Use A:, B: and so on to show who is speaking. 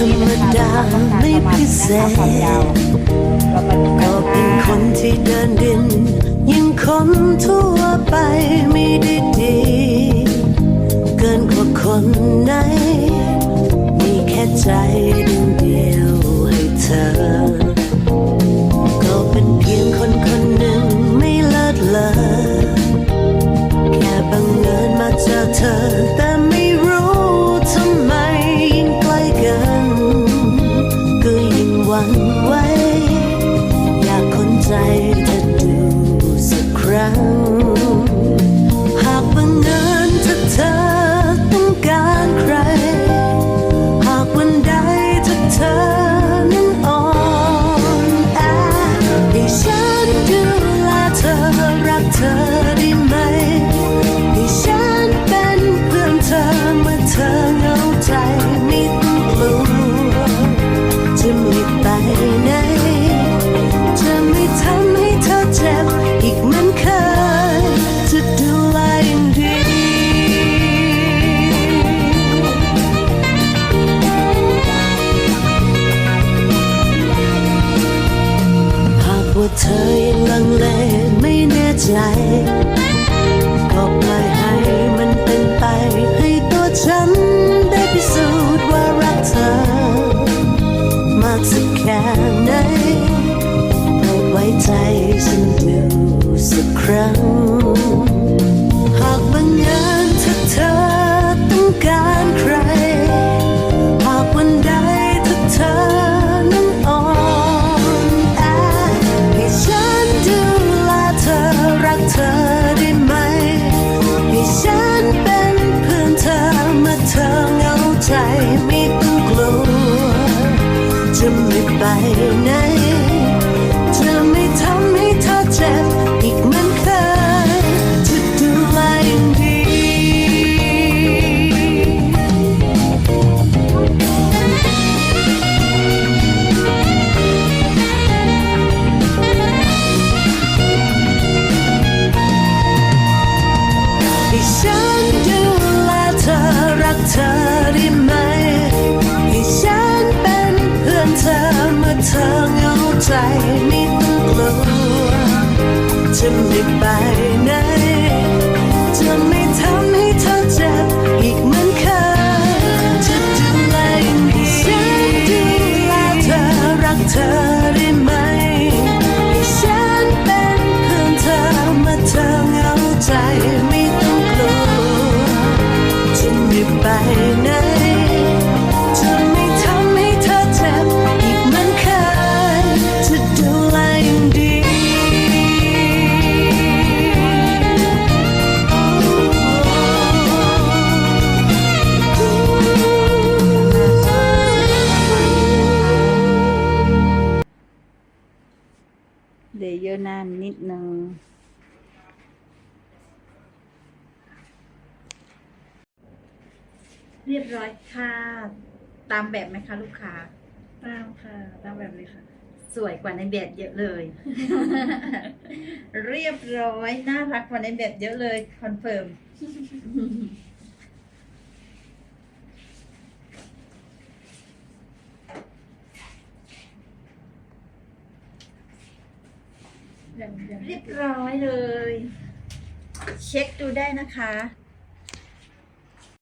A: ธรรมดาไม่พิเศษ
B: ก็
A: ก็เป็นคนที่เดินดิน ยิ่งคนทั่วไปไม่ได้ดี เกินกว่าคนไหนมีแค่ใจ รักเธอได้ไหมให้ฉันเป็นเพื่อนเธอเมื่อเธอเหงาใจไม่ต้องกลัวจะไม่ไปไหนจะไม่ทำให้เธอเจ็บอีกเหมือนเคยจะดูแลอย่างดีหากว่าเธอ ใจ ก็ปล่อยให้มันเป็นไปให้ ใจไม่ต้องกลัว จะไม่ไปไหน จะไม่ทำให้เธอเจ็บอีกเหมือนเคยจะดูแลอย่างดี ให้ฉันดูแลเธอรักเธอ จะไม่ไปไหนจะไม่ทำให้เธอเจ็บอีกเหมือนเคยจะดูแลอย่างดีฉันดูแลเธอรักเธอได้ไหมให้ฉันเป็นเพื่อนเธอเมื่อเธอเหงาใจไม่ต้องกลัวจะไม่ไปไหน
B: เลเยอร์หน้านิดนึงเรียบร้อยค่ะ ตามแบบไหมคะลูกค้า
C: ตามค่ะ ตามแบบเลยค่ะ
B: สวยกว่าในแบบเยอะเลย เรียบร้อย น่ารักกว่าในแบบเยอะเลย คอนเฟิร์ม
C: อย่างอย่าง
B: เรียบร้อยเลย เช็คดูได้นะคะ